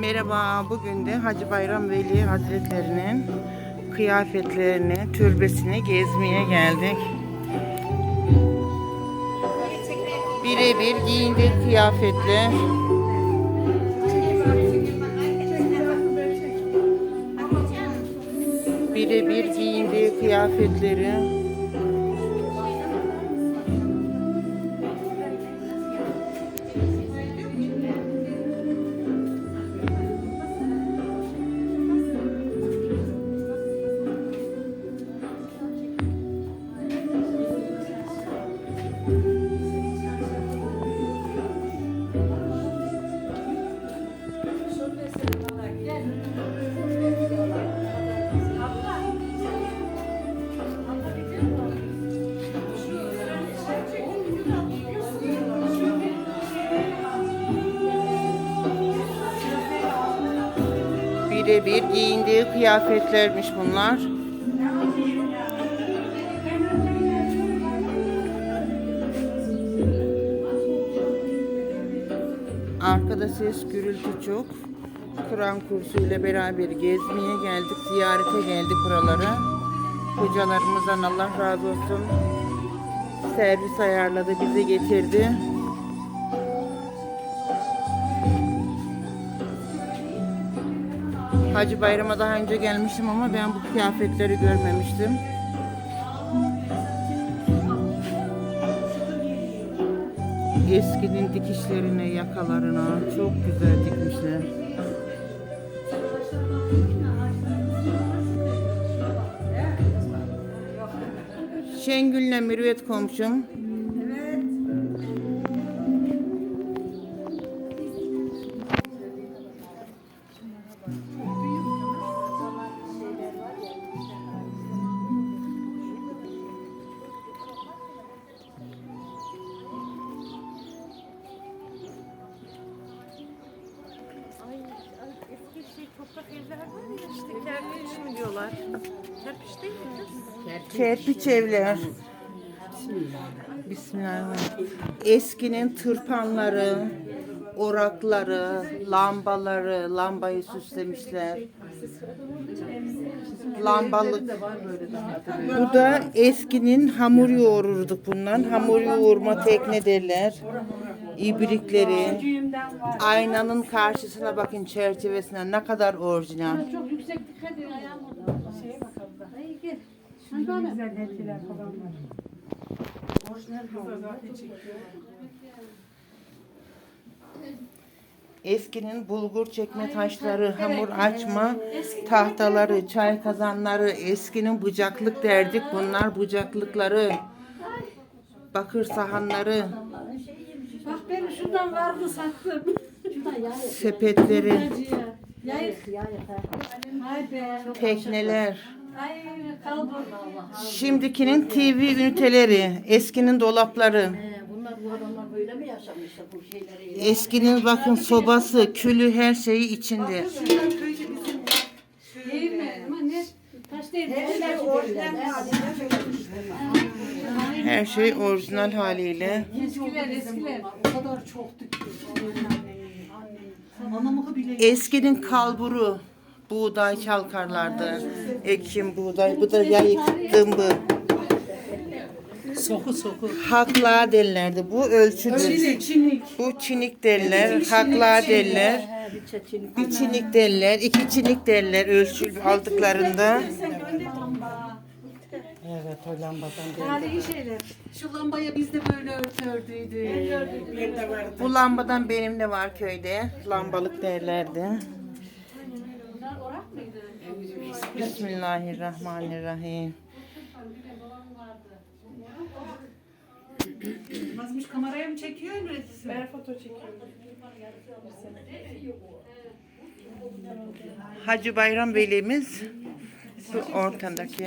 Merhaba, bugün de Hacı Bayram Veli Hazretlerinin kıyafetlerini, türbesini gezmeye geldik. Birebir giyindiği kıyafetler. Birebir giyindiği kıyafetleri. Birebir giyindiği kıyafetlermiş bunlar. Arkada ses gürültü çok. Kur'an kursuyla beraber gezmeye geldik, ziyarete geldik buralara. Hocalarımızdan Allah razı olsun. Servis ayarladı, bizi getirdi. Hacı Bayram'a daha önce gelmiştim ama ben bu kıyafetleri görmemiştim. Eskinin dikişlerine, yakalarına çok güzel dikmişler. Şengül'le Mürüvvet komşum. Şey toprak evler var ya işte kerpiç mi diyorlar? Kerpiç değil mi kız? Kerpiç evler. Bismillahirrahmanirrahim. Eskinin tırpanları, orakları, lambaları, lambayı süslemişler. Lambalık. Bu da eskinin hamur yoğururduk bundan. Hamur yoğurma tekne derler. İbrikleri. Aynanın karşısına bakın çerçevesine ne kadar orijinal. Çok yüksek dikkat edin ayağım orada. Şeye bakalım da. Ay gel. Sen bana. Güzel hediyeler falan var. Eskinin bulgur çekme taşları, hamur açma tahtaları, çay kazanları, eskinin bucaklık derdik. Bunlar bucaklıkları, bakır sahanları, Bak benim şundan vardı sattım. Yayık. sepetleri, Yayık. Yayık. Hay be. tekneler. Ay. Şimdikinin TV üniteleri, eskinin dolapları, Bunlar bu adamlar böyle mi yaşamışlar bu şeyleri? eskinin bakın sobası, külü her şeyi içinde. Değil mi? Ama ne? Taş değil. Her Her şey orijinal haliyle. Eskiler eskiler. O kadar çok dikti. Anamı bile Eskinin kalburu, buğday çalkarlardı. Ekim buğday, bu da yayık dımbı. soku soku. Hakla derlerdi. Bu ölçüdür. Çinik çinik. Bu çinik derler, hakla derler. Bir çinik derler, iki çinik derler ölçü aldıklarında. Evet o lambadan Tarihi şeyler. Şu lambaya biz de böyle örtü ördüydük. Bu lambadan benim de var köyde. Lambalık derlerdi. Bunlar orak mıydı? Bismillahirrahmanirrahim. Mazmış kameraya mı çekiyor üreticisi? Ben foto çekiyorum. Hacı Bayram Velimiz bu ortadaki.